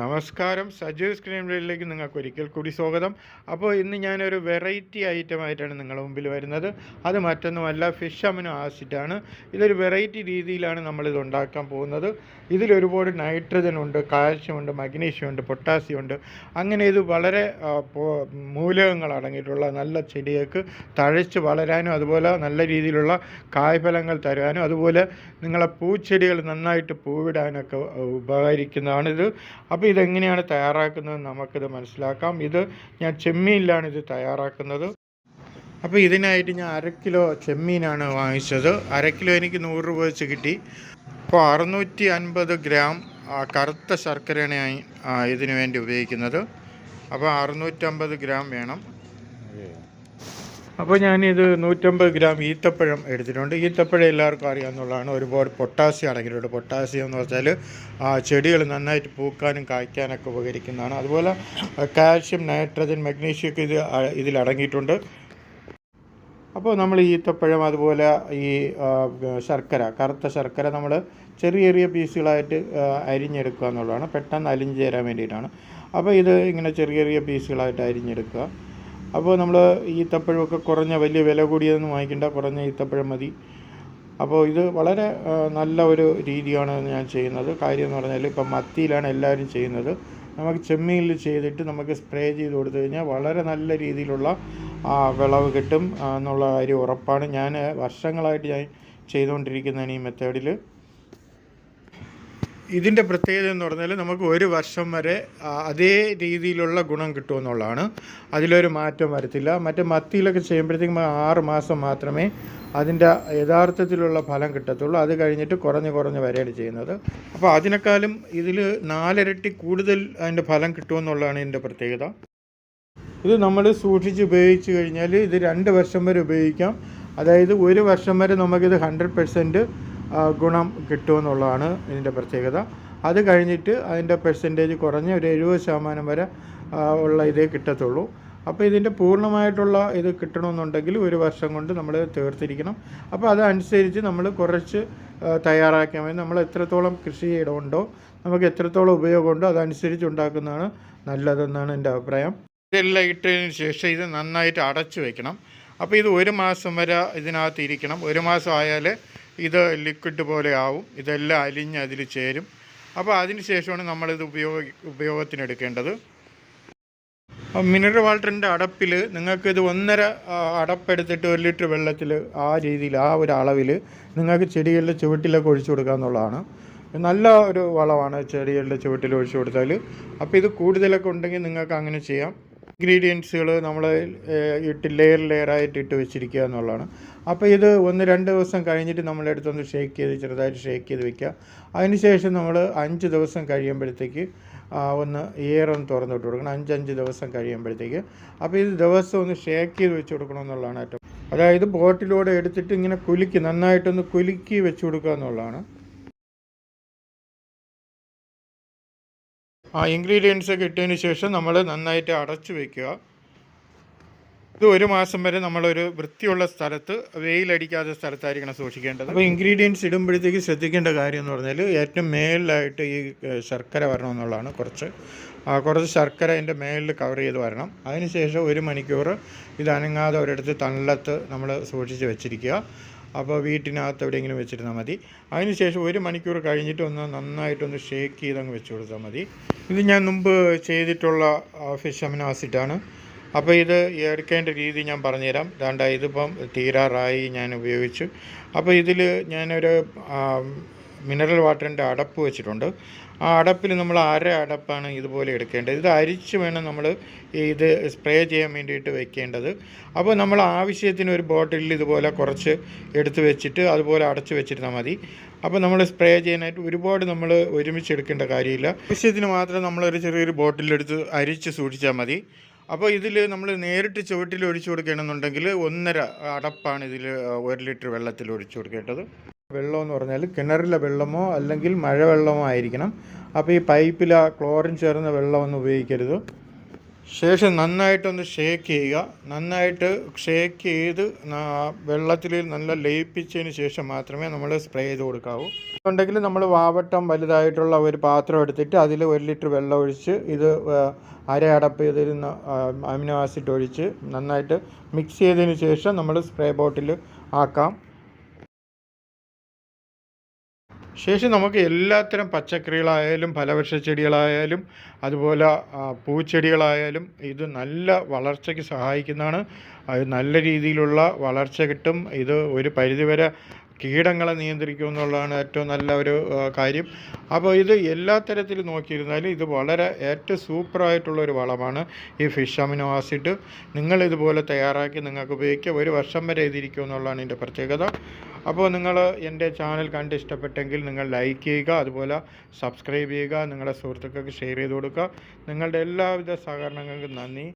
നമസ്കാരം. സജീവ് സ്ക്രീനിലേക്ക് നിങ്ങൾക്ക് ഒരിക്കൽ കൂടി സ്വാഗതം. അപ്പോൾ ഇന്ന് ഞാനൊരു വെറൈറ്റി ഐറ്റം ആയിട്ടാണ് നിങ്ങളുടെ മുമ്പിൽ വരുന്നത്. അത് മറ്റൊന്നുമല്ല ഫിഷ് അമിനോ ആസിഡാണ് ഇതൊരു വെറൈറ്റി രീതിയിലാണ് നമ്മളിത് ഉണ്ടാക്കാൻ പോകുന്നത്. ഇതിലൊരുപാട് നൈട്രജൻ ഉണ്ട് കാൽഷ്യം ഉണ്ട് മഗ്നീഷ്യം ഉണ്ട് പൊട്ടാസ്യം ഉണ്ട്. അങ്ങനെ ഇത് വളരെ മൂലകങ്ങൾ അടങ്ങിയിട്ടുള്ള നല്ല ചെടികൾക്ക് തഴച്ച് വളരാനും അതുപോലെ നല്ല രീതിയിലുള്ള കായ്ഫലങ്ങൾ തരാനും അതുപോലെ നിങ്ങളെ പൂച്ചെടികൾ നന്നായിട്ട് പൂവിടാനൊക്കെ ഉപകരിക്കുന്നതാണിത്. അപ്പോൾ ഇതെങ്ങനെയാണ് തയ്യാറാക്കുന്നത് നമുക്കിത് മനസ്സിലാക്കാം. ഇത് ഞാൻ ചെമ്മീനിലാണ് ഇത് തയ്യാറാക്കുന്നത്. അപ്പോൾ ഇതിനായിട്ട് ഞാൻ അര കിലോ ചെമ്മീനാണ് വാങ്ങിച്ചത്. അര കിലോ എനിക്ക് നൂറ് രൂപ വെച്ച് കിട്ടി. അപ്പോൾ അറുന്നൂറ്റി അൻപത് ഗ്രാം കറുത്ത ശർക്കരയാണ് ഇതിനു വേണ്ടി ഉപയോഗിക്കുന്നത്. അപ്പോൾ അറുന്നൂറ്റമ്പത് ഗ്രാം വേണം. അപ്പോൾ ഞാനിത് നൂറ്റമ്പത് ഗ്രാം ഈത്തപ്പഴം എടുത്തിട്ടുണ്ട്. ഈത്തപ്പഴം എല്ലാവർക്കും അറിയാമെന്നുള്ളതാണ് ഒരുപാട് പൊട്ടാസ്യം അടങ്ങിയിട്ടുണ്ട് പൊട്ടാസ്യം എന്ന് വെച്ചാൽ ചെടികൾ നന്നായിട്ട് പൂക്കാനും കായ്ക്കാനൊക്കെ ഉപകരിക്കുന്നതാണ്. അതുപോലെ കാൽഷ്യം നൈട്രജൻ മഗ്നീഷ്യം ഒക്കെ ഇത് ഇതിൽ അടങ്ങിയിട്ടുണ്ട്. അപ്പോൾ നമ്മൾ ഈത്തപ്പഴം അതുപോലെ ഈ ശർക്കര കറുത്ത ശർക്കര നമ്മൾ ചെറിയ ചെറിയ പീസുകളായിട്ട് അരിഞ്ഞെടുക്കുക എന്നുള്ളതാണ്. പെട്ടെന്ന് അലിഞ്ഞു ചേരാൻ വേണ്ടിയിട്ടാണ്. അപ്പോൾ ഇത് ഇങ്ങനെ ചെറിയ ചെറിയ പീസുകളായിട്ട് അരിഞ്ഞെടുക്കുക. അപ്പോൾ നമ്മൾ ഈത്തപ്പഴമൊക്കെ കുറഞ്ഞ വലിയ വില കൂടിയതൊന്നും വാങ്ങിക്കേണ്ട കുറഞ്ഞ ഈത്തപ്പഴം മതി. അപ്പോൾ ഇത് വളരെ നല്ല ഒരു രീതിയാണ് ഞാൻ ചെയ്യുന്നത്. കാര്യം എന്ന് പറഞ്ഞാൽ ഇപ്പം മത്തിയിലാണ് എല്ലാവരും ചെയ്യുന്നത്. നമുക്ക് ചെമ്മീനിൽ ചെയ്തിട്ട് നമുക്ക് സ്പ്രേ ചെയ്ത് കൊടുത്തു കഴിഞ്ഞാൽ വളരെ നല്ല രീതിയിലുള്ള വിളവ് കിട്ടും എന്നുള്ള കാര്യം ഉറപ്പാണ്. ഞാൻ വർഷങ്ങളായിട്ട് ഞാൻ ചെയ്തുകൊണ്ടിരിക്കുന്നതാണ് ഈ മെത്തേഡിൽ. ഇതിന്റെ പ്രത്യേകത എന്ന് പറഞ്ഞാൽ നമുക്ക് ഒരു വർഷം വരെ അതേ രീതിയിലുള്ള ഗുണം കിട്ടുമെന്നുള്ളതാണ് അതിലൊരു മാറ്റം വരത്തില്ല. മറ്റേ മത്തിയിലൊക്കെ ചെയ്യുമ്പോഴത്തേക്കും ആറ് മാസം മാത്രമേ അതിന്റെ യഥാർത്ഥത്തിലുള്ള ഫലം കിട്ടത്തുള്ളൂ. അത് കഴിഞ്ഞിട്ട് കുറഞ്ഞ് കുറഞ്ഞ് വരെയാണ് ചെയ്യുന്നത്. അപ്പോൾ അതിനേക്കാളും ഇതിൽ നാലിരട്ടി കൂടുതൽ അതിന്റെ ഫലം കിട്ടുമെന്നുള്ളതാണ് ഇതിന്റെ പ്രത്യേകത. ഇത് നമ്മൾ സൂക്ഷിച്ച് ഉപയോഗിച്ച് കഴിഞ്ഞാൽ ഇത് രണ്ട് വർഷം വരെ ഉപയോഗിക്കാം. അതായത് ഒരു വർഷം വരെ നമുക്കിത് ഹൺഡ്രഡ് പെർസെന്റ് ഗുണം കിട്ടുമെന്നുള്ളതാണ് ഇതിന്റെ പ്രത്യേകത. അത് കഴിഞ്ഞിട്ട് അതിന്റെ പെർസെന്റേജ് കുറഞ്ഞ് ഒരു എഴുപത് ശതമാനം വരെ ഉള്ള ഇതേ കിട്ടത്തുള്ളൂ. അപ്പോൾ ഇതിന്റെ പൂർണമായിട്ടുള്ള ഇത് കിട്ടണമെന്നുണ്ടെങ്കിൽ ഒരു വർഷം കൊണ്ട് നമ്മൾ തീർത്തിരിക്കണം. അപ്പോൾ അതനുസരിച്ച് നമ്മൾ കുറച്ച് തയ്യാറാക്കിയാൽ മതി. നമ്മൾ എത്രത്തോളം കൃഷി ചെയ്യണമുണ്ടോ നമുക്ക് എത്രത്തോളം ഉപയോഗമുണ്ടോ അതനുസരിച്ച് ഉണ്ടാക്കുന്നതാണ് നല്ലതെന്നാണ് എന്റെ അഭിപ്രായം. ഇതെല്ലാം ഇട്ടതിന് ശേഷം ഇത് നന്നായിട്ട് അടച്ചു വയ്ക്കണം അപ്പോൾ ഇത് ഒരു മാസം വരെ ഇതിനകത്ത് ഇരിക്കണം. ഒരു മാസം ആയാൽ ഇത് ലിക്വിഡ് പോലെ ആവും. ഇതെല്ലാം അലിഞ്ഞ് അതിൽ ചേരും. അപ്പോൾ അതിന് ശേഷമാണ് നമ്മളിത് ഉപയോഗ ഉപയോഗത്തിനെടുക്കേണ്ടത്. മിനറൽ വാട്ടറിന്റെ അടപ്പിൽ നിങ്ങൾക്ക് ഇത് ഒന്നര അടപ്പെടുത്തിട്ട് ഒരു ലിറ്റർ വെള്ളത്തിൽ ആ രീതിയിൽ ആ ഒരു അളവിൽ നിങ്ങൾക്ക് ചെടികളുടെ ചുവട്ടിലൊക്കെ ഒഴിച്ചു കൊടുക്കുക എന്നുള്ളതാണ്. നല്ല ഒരു വളമാണ് ചെടികളുടെ ചുവട്ടിൽ ഒഴിച്ചു കൊടുത്താൽ. അപ്പോൾ ഇത് കൂടുതലൊക്കെ ഉണ്ടെങ്കിൽ നിങ്ങൾക്ക് അങ്ങനെ ചെയ്യാം. ഇൻഗ്രീഡിയൻസുകൾ നമ്മൾ ഇട്ട് ലെയർ ലെയറായിട്ട് ഇട്ട് വെച്ചിരിക്കുക എന്നുള്ളതാണ്. അപ്പോൾ ഇത് ഒന്ന് രണ്ട് ദിവസം കഴിഞ്ഞിട്ട് നമ്മളെടുത്തൊന്ന് ഷേക്ക് ചെയ്ത് ചെറുതായിട്ട് ഷേക്ക് ചെയ്ത് വെക്കുക. അതിനുശേഷം നമ്മൾ അഞ്ച് ദിവസം കഴിയുമ്പോഴത്തേക്ക് ഒന്ന് എയർ ഒന്ന് തുറന്നിട്ട് കൊടുക്കണം. അഞ്ചഞ്ച് ദിവസം കഴിയുമ്പോഴത്തേക്ക്. അപ്പോൾ ഇത് ദിവസം ഒന്ന് ഷേക്ക് ചെയ്ത് വെച്ച് കൊടുക്കണം എന്നുള്ളതാണ് ഏറ്റവും അതായത് ബോട്ടിലൂടെ എടുത്തിട്ട് ഇങ്ങനെ കുലുക്കി നന്നായിട്ടൊന്ന് കുലുക്കി വെച്ച് കൊടുക്കുക എന്നുള്ളതാണ്. ആ ഇൻഗ്രീഡിയൻസ് കിട്ടിയതിന് ശേഷം നമ്മൾ നന്നായിട്ട് അടച്ചു വയ്ക്കുക ഇത് ഒരു മാസം വരെ നമ്മളൊരു വൃത്തിയുള്ള സ്ഥലത്ത് വെയിലടിക്കാത്ത സ്ഥലത്തായിരിക്കണം സൂക്ഷിക്കേണ്ടത്. അപ്പോൾ ഇൻഗ്രീഡിയൻസ് ഇടുമ്പോഴത്തേക്ക് ശ്രദ്ധിക്കേണ്ട കാര്യം എന്ന് പറഞ്ഞാൽ ഏറ്റവും മേളിലായിട്ട് ഈ ശർക്കര വരണം എന്നുള്ളതാണ് കുറച്ച് കുറച്ച് ശർക്കര അതിന്റെ മേളിൽ കവർ ചെയ്ത് വരണം. അതിനുശേഷം ഒരു മണിക്കൂർ ഇത് അനങ്ങാതെ ഒരിടത്ത് തണലത്ത് നമ്മൾ സൂക്ഷിച്ച് വെച്ചിരിക്കുക. അപ്പോൾ വീട്ടിനകത്ത് എവിടെയെങ്കിലും വെച്ചിരുന്നാൽ മതി. അതിനുശേഷം ഒരു മണിക്കൂർ കഴിഞ്ഞിട്ട് ഒന്ന് നന്നായിട്ടൊന്ന് ഷേക്ക് ചെയ്ത് അങ്ങ് വെച്ച് കൊടുത്താൽ മതി. ഇത് ഞാൻ മുമ്പ് ചെയ്തിട്ടുള്ള ഫിഷ് അമിനോ ആസിഡാണ്. അപ്പോൾ ഇത് എടുക്കേണ്ട രീതി ഞാൻ പറഞ്ഞുതരാം. ദാണ്ട ഇതിപ്പം തീരാറായി ഞാൻ ഉപയോഗിച്ചു. അപ്പോൾ ഇതിൽ ഞാനൊരു മിനറൽ വാട്ടറിന്റെ അടപ്പ് വെച്ചിട്ടുണ്ട്. ആ അടപ്പിൽ നമ്മൾ അര അടപ്പാണ് ഇതുപോലെ എടുക്കേണ്ടത്. ഇത് അരിച്ച് വേണം നമ്മൾ ഇത് സ്പ്രേ ചെയ്യാൻ വേണ്ടിയിട്ട് വെക്കേണ്ടത്. അപ്പോൾ നമ്മൾ ആവശ്യത്തിന് ഒരു ബോട്ടിലിൽ ഇതുപോലെ കുറച്ച് എടുത്ത് വെച്ചിട്ട് അതുപോലെ അടച്ച് വെച്ചിരുന്നാൽ മതി. അപ്പോൾ നമ്മൾ സ്പ്രേ ചെയ്യാനായിട്ട് ഒരുപാട് നമ്മൾ ഒരുമിച്ച് എടുക്കേണ്ട കാര്യമില്ല. ആവശ്യത്തിന് മാത്രം നമ്മളൊരു ചെറിയൊരു ബോട്ടിലെടുത്ത് അരിച്ച് സൂക്ഷിച്ചാൽ മതി. അപ്പോൾ ഇതിൽ നമ്മൾ നേരിട്ട് ചുവട്ടിൽ ഒഴിച്ചു കൊടുക്കണമെന്നുണ്ടെങ്കിൽ ഒന്നര അടപ്പാണ് ഇതിൽ ഒരു ലിറ്റർ വെള്ളത്തിൽ ഒഴിച്ചു കൊടുക്കേണ്ടത്. വെള്ളം എന്ന് പറഞ്ഞാൽ കിണറിലെ വെള്ളമോ അല്ലെങ്കിൽ മഴവെള്ളമോ ആയിരിക്കണം. അപ്പോൾ ഈ പൈപ്പിൽ ആ ക്ലോറിൻ ചേർന്ന വെള്ളമൊന്നും ഉപയോഗിക്കരുത്. ശേഷം നന്നായിട്ടൊന്ന് ഷേക്ക് ചെയ്യുക. നന്നായിട്ട് ഷേക്ക് ചെയ്ത് വെള്ളത്തിൽ നല്ല ലയിപ്പിച്ചതിന് ശേഷം മാത്രമേ നമ്മൾ സ്പ്രേ ചെയ്ത് കൊടുക്കാവൂ. ഉണ്ടെങ്കിൽ നമ്മൾ വാവട്ടം വലുതായിട്ടുള്ള ഒരു പാത്രം എടുത്തിട്ട് അതിൽ ഒരു ലിറ്റർ വെള്ളം ഒഴിച്ച് ഇത് അര അടപ്പ് ചെയ്തിരുന്ന അമിനോ ആസിഡ് ഒഴിച്ച് നന്നായിട്ട് മിക്സ് ചെയ്തതിന് ശേഷം നമ്മൾ സ്പ്രേ ബോട്ടിൽ ആക്കാം. ശേഷം നമുക്ക് എല്ലാത്തരം പച്ചക്കറികളായാലും ഫലവൃക്ഷ ചെടികളായാലും അതുപോലെ പൂച്ചെടികളായാലും ഇത് നല്ല വളർച്ചയ്ക്ക് സഹായിക്കുന്നതാണ്. നല്ല രീതിയിലുള്ള വളർച്ച കിട്ടും. ഇത് ഒരു പരിധിവരെ കീടങ്ങളെ നിയന്ത്രിക്കും എന്നുള്ളതാണ് ഏറ്റവും നല്ല ഒരു കാര്യം. അപ്പോൾ ഇത് എല്ലാ തരത്തിലും നോക്കിയിരുന്നാലും ഇത് വളരെ ഏറ്റവും സൂപ്പറായിട്ടുള്ള ഒരു വളമാണ്. ഈ ഫിഷ് അമിനോ ആസിഡ്. നിങ്ങളിതുപോലെ തയ്യാറാക്കി നിങ്ങൾക്ക് ഉപയോഗിക്കുക ഒരു വർഷം വരെ ഇതിരിക്കും എന്നുള്ളതാണ് ഇതിന്റെ പ്രത്യേകത. അപ്പോൾ നിങ്ങൾ എന്റെ ചാനൽ കണ്ട് ഇഷ്ടപ്പെട്ടെങ്കിൽ നിങ്ങൾ ലൈക്ക് ചെയ്യുക അതുപോലെ സബ്സ്ക്രൈബ് ചെയ്യുക നിങ്ങളുടെ സുഹൃത്തുക്കൾക്ക് ഷെയർ ചെയ്ത് കൊടുക്കുക. നിങ്ങളുടെ എല്ലാവിധ സഹകരണങ്ങൾക്കും നന്ദി.